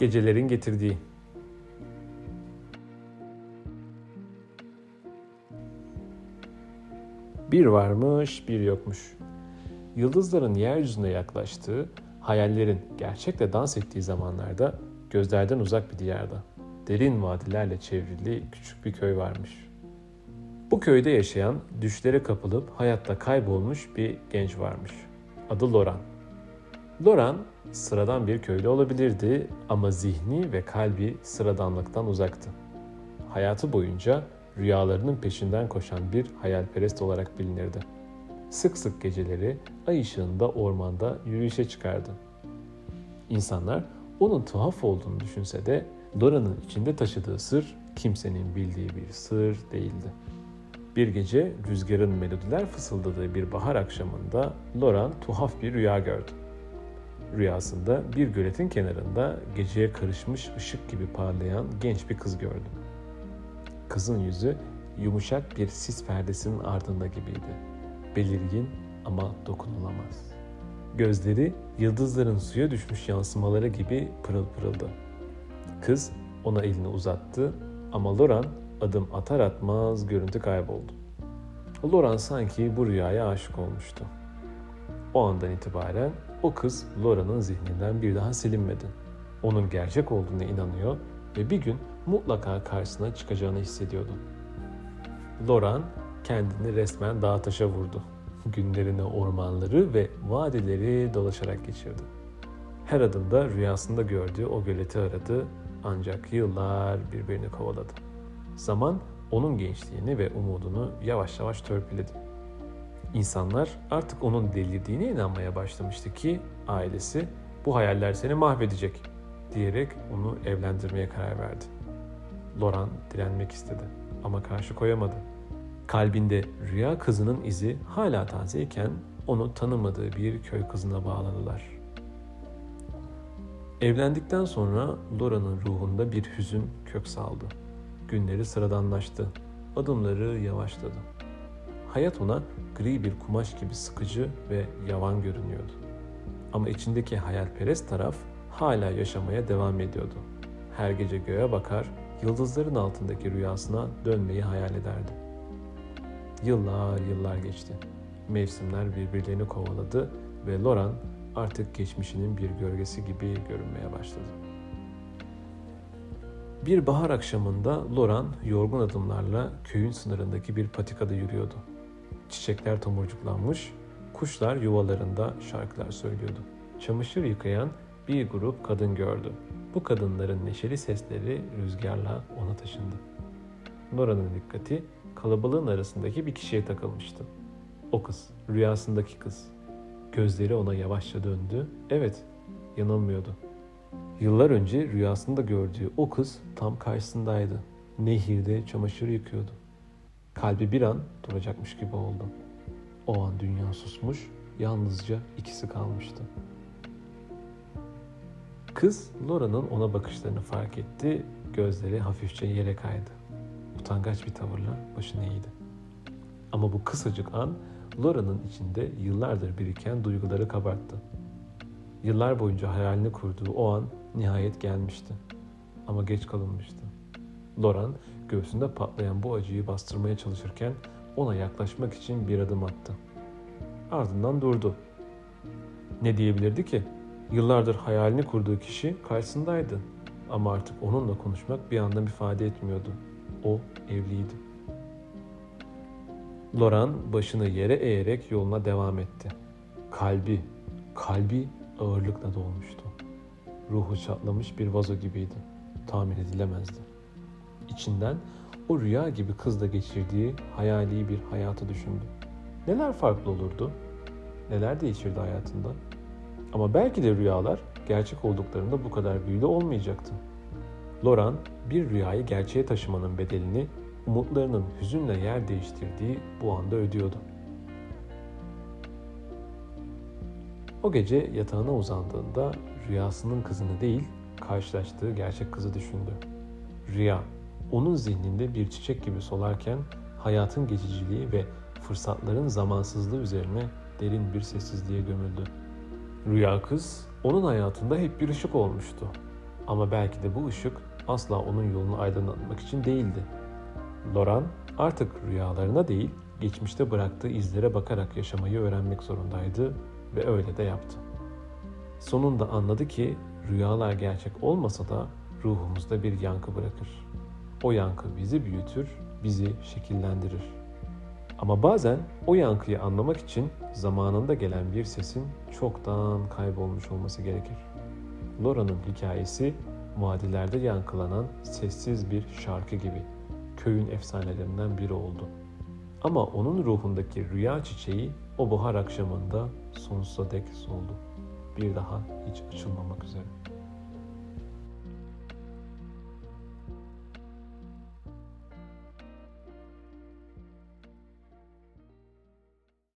Gecelerin getirdiği. Bir varmış, bir yokmuş. Yıldızların yeryüzüne yaklaştığı, hayallerin gerçekle dans ettiği zamanlarda gözlerden uzak bir diyarda, derin vadilerle çevrili küçük bir köy varmış. Bu köyde yaşayan, düşlere kapılıp hayatta kaybolmuş bir genç varmış. Adı Loran. Loran sıradan bir köylü olabilirdi ama zihni ve kalbi sıradanlıktan uzaktı. Hayatı boyunca rüyalarının peşinden koşan bir hayalperest olarak bilinirdi. Sık sık geceleri ay ışığında ormanda yürüyüşe çıkardı. İnsanlar onun tuhaf olduğunu düşünse de Lora'nın içinde taşıdığı sır kimsenin bildiği bir sır değildi. Bir gece rüzgarın melodiler fısıldadığı bir bahar akşamında Loran tuhaf bir rüya gördü. Rüyasında bir göletin kenarında geceye karışmış ışık gibi parlayan genç bir kız gördü. Kızın yüzü yumuşak bir sis perdesinin ardında gibiydi. Belirgin ama dokunulamaz. Gözleri yıldızların suya düşmüş yansımaları gibi pırıl pırıldı. Kız ona elini uzattı ama Loran adım atar atmaz görüntü kayboldu. Loran sanki bu rüyaya aşık olmuştu. O andan itibaren o kız Lora'nın zihninden bir daha silinmedi. Onun gerçek olduğuna inanıyor ve bir gün mutlaka karşısına çıkacağını hissediyordu. Loran kendini resmen dağa taşa vurdu. Günlerini ormanları ve vadileri dolaşarak geçirdi. Her adımda rüyasında gördüğü o göleti aradı ancak yıllar birbirini kovaladı. Zaman onun gençliğini ve umudunu yavaş yavaş törpüledi. İnsanlar artık onun delirdiğine inanmaya başlamıştı ki ailesi bu hayaller seni mahvedecek diyerek onu evlendirmeye karar verdi. Loran direnmek istedi ama karşı koyamadı. Kalbinde rüya kızının izi hala tazeyken onu tanımadığı bir köy kızına bağladılar. Evlendikten sonra Lora'nın ruhunda bir hüzün kök saldı. Günleri sıradanlaştı. Adımları yavaşladı. Hayat ona gri bir kumaş gibi sıkıcı ve yavan görünüyordu. Ama içindeki hayalperest taraf hala yaşamaya devam ediyordu. Her gece göğe bakar, yıldızların altındaki rüyasına dönmeyi hayal ederdi. Yıllar yıllar geçti. Mevsimler birbirlerini kovaladı ve Loran artık geçmişinin bir gölgesi gibi görünmeye başladı. Bir bahar akşamında Loran yorgun adımlarla köyün sınırındaki bir patikada yürüyordu. Çiçekler tomurcuklanmış, kuşlar yuvalarında şarkılar söylüyordu. Çamaşır yıkayan bir grup kadın gördü. Bu kadınların neşeli sesleri rüzgarla ona taşındı. Loran'ın dikkati kalabalığın arasındaki bir kişiye takılmıştı. O kız, rüyasındaki kız. Gözleri ona yavaşça döndü. Evet, yanılmıyordu. Yıllar önce rüyasında gördüğü o kız tam karşısındaydı. Nehirde çamaşır yıkıyordu. Kalbi bir an duracakmış gibi oldu. O an dünya susmuş, yalnızca ikisi kalmıştı. Kız Laura'nın ona bakışlarını fark etti, gözleri hafifçe yere kaydı. Utangaç bir tavırla başını eğdi. Ama bu kısacık an Laura'nın içinde yıllardır biriken duyguları kabarttı. Yıllar boyunca hayalini kurduğu o an nihayet gelmişti. Ama geç kalınmıştı. Loran göğsünde patlayan bu acıyı bastırmaya çalışırken ona yaklaşmak için bir adım attı. Ardından durdu. Ne diyebilirdi ki? Yıllardır hayalini kurduğu kişi karşısındaydı. Ama artık onunla konuşmak bir anlam ifade etmiyordu. O evliydi. Loran başını yere eğerek yoluna devam etti. Kalbi, kalbi ağırlıkla dolmuştu. Ruhu çatlamış bir vazo gibiydi. Tahmin edilemezdi. İçinden o rüya gibi kızla geçirdiği hayali bir hayatı düşündü. Neler farklı olurdu? Neler değişirdi hayatında? Ama belki de rüyalar gerçek olduklarında bu kadar büyülü olmayacaktı. Loran bir rüyayı gerçeğe taşımanın bedelini umutlarının hüzünle yer değiştirdiği bu anda ödüyordu. O gece yatağına uzandığında rüyasının kızını değil, karşılaştığı gerçek kızı düşündü. Rüya, onun zihninde bir çiçek gibi solarken hayatın geçiciliği ve fırsatların zamansızlığı üzerine derin bir sessizliğe gömüldü. Rüya kız, onun hayatında hep bir ışık olmuştu. Ama belki de bu ışık asla onun yolunu aydınlatmak için değildi. Loran artık rüyalarına değil, geçmişte bıraktığı izlere bakarak yaşamayı öğrenmek zorundaydı ve öyle de yaptı. Sonunda anladı ki rüyalar gerçek olmasa da ruhumuzda bir yankı bırakır. O yankı bizi büyütür, bizi şekillendirir. Ama bazen o yankıyı anlamak için zamanında gelen bir sesin çoktan kaybolmuş olması gerekir. Lora'nın hikayesi vadilerde yankılanan sessiz bir şarkı gibi köyün efsanelerinden biri oldu. Ama onun ruhundaki rüya çiçeği o bahar akşamında sonsuza dek soldu. Bir daha hiç açılmamak üzere.